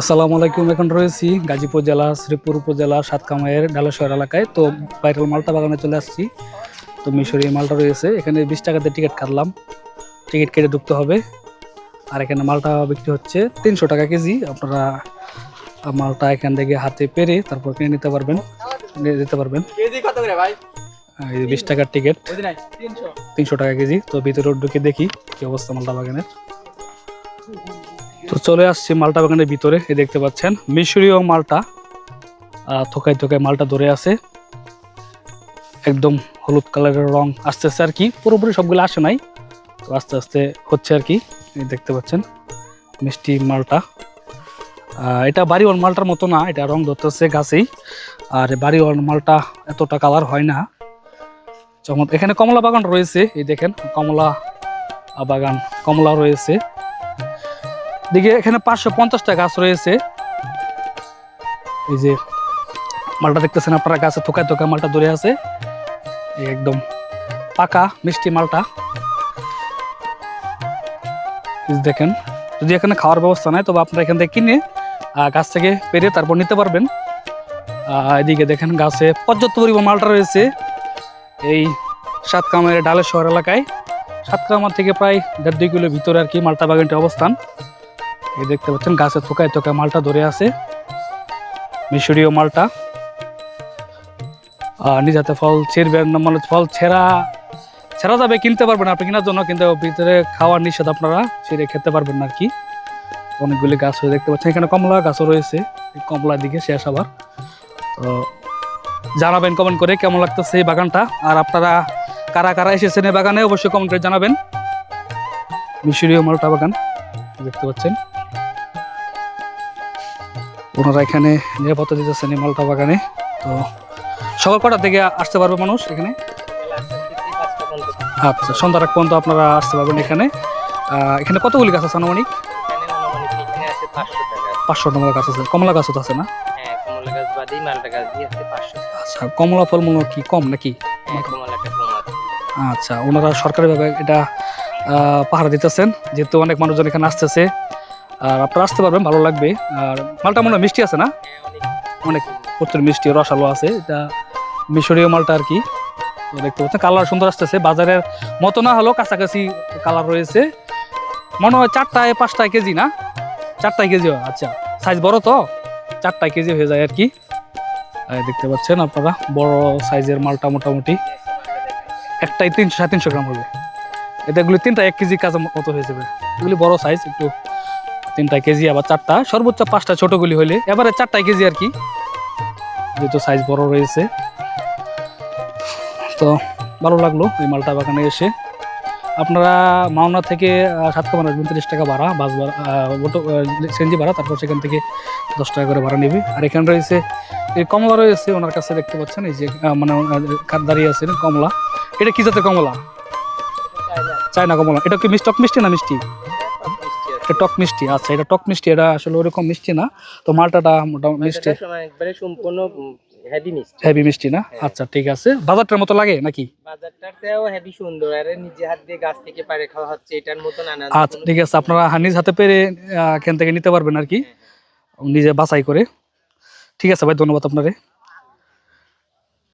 আসসালামু আলাইকুম এখন রয়েছি গাজীপুর জেলা শ্রীপুর উপজেলা সাতকামাইয়ের ডালেশ্বর এলাকায়। তো ভাইরাল মালটা বাগানে চলে আসছি। তো মিশরি মালটা রয়েছে। এখানে বিশ টাকাতে টিকিট কাটলাম। টিকিট কেটে ঢুকতে হবে। আর এখানে মালটা বিক্রি হচ্ছে তিনশো টাকা কেজি। আপনারা মালটা এখান থেকে হাতে পেরে তারপর কিনে নিতে পারবেন। নিয়ে যেতে পারবেন। বিশ টাকার টিকিট। তিনশো টাকা কেজি। তো ভিতরে ঢুকে দেখি কি অবস্থা মালটা বাগানের। তো চলে আসছি মালটা বাগানের ভিতরে, এই দেখতে পাচ্ছেন। মিশরীয় মালটা থোকায় থোকায় মালটা ধরে আছে। একদম হলুদ কালারের রং আস্তে আস্তে আর কি। পুরোপুরি সবগুলো আসে নাই, তো আস্তে আস্তে হচ্ছে আর কি। দেখতে পাচ্ছেন, মিষ্টি মালটা। এটা বাড়িওয়াল মালটার মতো না, এটা রং ধরতেছে গাছেই। আর বাড়িওয়াল মালটা এতটা কালার হয় না। চমৎ এখানে কমলা বাগান রয়েছে, এই দেখেন, কমলা বাগান, কমলা রয়েছে। দিকে এখানে পাঁচশো পঞ্চাশটা গাছ রয়েছে। এই যে মালটা দেখতেছেন আপনারা, গাছে থোকায় থোকায় মালটা ধরে আছে। একদম পাকা, মিষ্টি মালটা। দেখেন, যদি এখানে খাওয়ার ব্যবস্থা নাই, তবে আপনারা এখান থেকে কিনে গাছ থেকে পেরে তারপর নিতে পারবেন। এদিকে দেখেন গাছে পর্যাপ্ত পরিমাণ মালটা রয়েছে। এই সাতকামের ডালের শহর এলাকায়। সাতকামার থেকে প্রায় দেড় দুই কিলো ভিতরে আর কি মালটা বাগানটি অবস্থান। এই দেখতে পাচ্ছেন, গাছে থোকায় থোকায় মালটা ধরে আছে। মিশরীয় মালটা। আর নিজাতে ফল ছিঁড়বেন মানে ফল ছেঁড়া ছেঁড়া যাবে, কিনতে পারবেন আপনি, কেনার জন্য, কিন্তু ভিতরে খাওয়ার নিষেধ আপনারা, ছিঁড়ে খেতে পারবেন না আর কি। অনেকগুলি গাছ হয়ে দেখতে পাচ্ছেন, এখানে কমলা গাছও রয়েছে কমলার দিকে শেষ আবার। তো জানাবেন কমেন্ট করে কেমন লাগতেছে এই বাগানটা, আর আপনারা কারা কারা এসেছেন এই বাগানে, অবশ্যই কমেন্ট করে জানাবেন। মিশরীয় মালটা বাগান, দেখতে পাচ্ছেন। ওনারা এখানে নিরাপত্তা দিতেছেন এই মালটা বাগানে। তো সকাল কটার থেকে আসতে পারবে মানুষ এখানে? আচ্ছা সন্ধ্যা রাত পর্যন্ত আপনারা আসতে পারবেন এখানে। এখানে কতগুলি গাছ আছে আনুমানিক? পাঁচশো টাকা গাছ আছে। কমলা গাছও তো আছে না? আচ্ছা কমলা ফল মনে কি কম নাকি? আচ্ছা ওনারা সরকারিভাবে এটা পাহারা দিতেছেন। যেহেতু অনেক মানুষজন এখানে আসতেছে আর আপনারা আসতে পারবেন, ভালো লাগবে। আর মালটা মনে মিষ্টি আছে না? অনেক প্রচুর মিষ্টি, রসালো আছে। এটা মিশরীয় মালটা আর কি। তো দেখতে পাচ্ছেন, কালার সুন্দর আসতেছে। বাজারের মতো না হলেও কাছাকাছি কালার রয়েছে। মনে হয় চারটায় পাঁচটায় কেজি না? চারটায় কেজি আচ্ছা। সাইজ বড় তো? চারটায় কেজি হয়ে যায় আর কি। দেখতে পাচ্ছেন আপনারা, বড় সাইজের মালটা মোটামুটি। একটাই তিনশো, সাড়ে তিনশো গ্রাম হবে। এটা তিনটা এক কেজি কাজের মতো হয়ে যাবে। এগুলি বড় সাইজ, একটু তিনটা কেজি আবার চারটা সর্বোচ্চ পাঁচটা ছোটগুলি হলে এবারে চারটায় কেজি আর কি। যেহেতু সাইজ বড় রয়েছে। তো ভালো লাগল এই মালটা বাগানে এসে। আপনারা মাওনা থেকে আহ, সাতকামার আসবেন তিরিশ টাকা ভাড়া বাস ভাড়া অটো ভাড়া তারপর সেখান থেকে দশ টাকা করে ভাড়া নেবে। আর এখানে রয়েছে এই কমলা রয়েছে ওনার কাছে দেখতে পাচ্ছেন এই যে মানে দাঁড়িয়ে আছে কমলা। এটা কি জাতের কমলা? চায়না কমলা। এটা কি মিষ্টি মিষ্টি না মিষ্টি? টক মিষ্টি আচ্ছা এটা টক মিষ্টি এটা আসলে ওরকম মিষ্টি না। তো মালটাটা মোটামুটি মিষ্টি। একবারে সম্পূর্ণ হেভি মিষ্টি। হেভি মিষ্টি না? আচ্ছা ঠিক আছে। বাজারটার মতো লাগে নাকি? বাজারটাতেও হেভি সুন্দর। আর নিজে হাত দিয়ে গাছ থেকে পারে খাওয়া হচ্ছে এটার মতন আনন্দ আচ্ছা ঠিক আছে। আপনারা নিজ হাতে পেরে এখান থেকে নিতে পারবেন আর কি। নিজে বাছাই করে। ঠিক আছে ভাই ধন্যবাদ আপনারে।